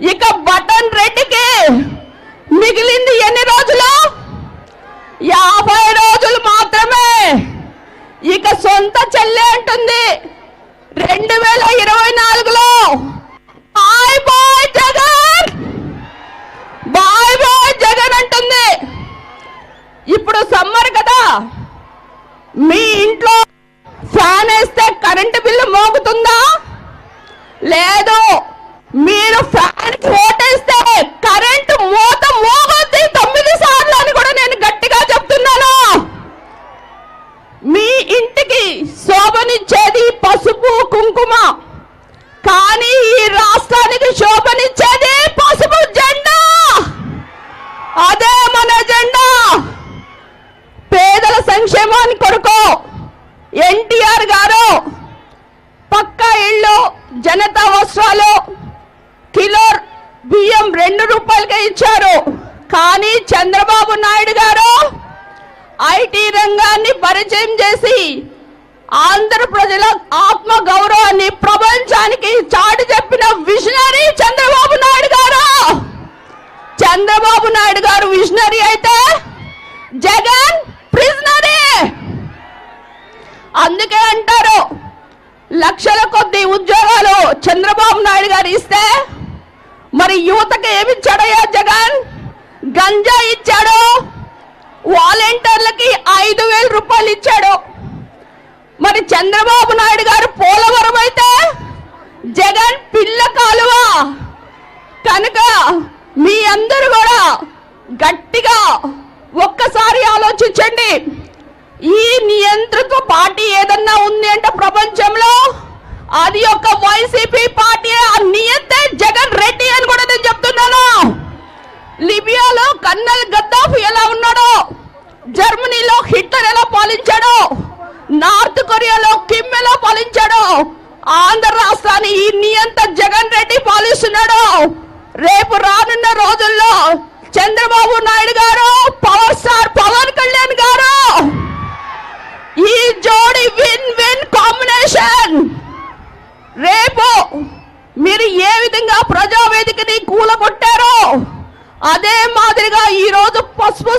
ఇక బటన్ రెడ్డికి మిగిలింది ఎన్ని రోజులు? యాభై రోజులు మాత్రమే. ఇక సొంత చెల్లె అంటుంది. రెండు వేల ఇరవై నాలుగులో. Bye bye Jagan! Bye bye Jagan అంటుంది. ఇప్పుడు సమ్మర్ కదా. మీ ఇంట్లో ఫ్యాన్ వేస్తే కరెంటు బిల్లు మోగుతుందా? లేదు మీరు ఫ్యాన్ ఓటేస్తే కరెంటు మోత మోగొద్ది తొమ్మిది సార్లు అని కూడా నేను గట్టిగా చెప్తున్నాను మీ ఇంటికి శోభనిచ్చేది పసుపు కుంకుమ కానీ ఈ రాష్ట్రానికి శోభనిచ్చేది పసుపు జెండా అదే మన జెండా జగన్మోహన్ కొడుకు ఎన్టీఆర్ గారు పక్కా ఇళ్ళు జనతా వస్త్రాలు కిలో బియ్యం రెండు రూపాయలకే ఇచ్చారు. కానీ చంద్రబాబు నాయుడు గారు ఐటీ రంగాన్ని పరిచయం చేసి ఆంధ్ర ప్రజల ఆత్మ గౌరవాన్ని ప్రపంచానికి చాటి చెప్పిన విజనరీ చంద్రబాబు నాయుడు గారు. చంద్రబాబు నాయుడు గారు విజనరీ అయితే జగన్ ప్రిజనరీ అందుకే అంటారు లక్షల కొద్ది ఉద్యోగాలు చంద్రబాబు నాయుడు గారు ఇస్తే మరి యువతకి ఏమిచ్చాడయ్యా జగన్? గంజా ఇచ్చాడు వాలంటీర్లకి ఐదు వేల రూపాయలు ఇచ్చాడు. మరి చంద్రబాబు నాయుడు గారు పార్టీ ఏదన్నా ఉంది అంటే ప్రపంచంలో అది ఒక వైసీపీ పార్టీ ఆ నియంతే జగన్ రెడ్డి అని కూడా నేను చెప్తున్నాను. లిబియాలో కన్నల్ గద్దాఫ్ ఎలా ఉన్నాడో జర్మనీలో హిట్లర్ ఎలా పాలించాడో నార్త్ కొరియాలో కిమ్ ఎలా పాలించాడో ఆంధ్ర రాష్ట్రాన్ని ఈ నియంత జగన్ రెడ్డి పాలిస్తున్నాడు రేపు రానున్న రోజుల్లో చంద్రబాబు నాయుడు గారు పవర్ స్టార్ రేపు మీరు ఏ విధంగా ప్రజావేదికని కూలగొట్టారో అదే మాదిరిగా ఈ రోజు పసుపు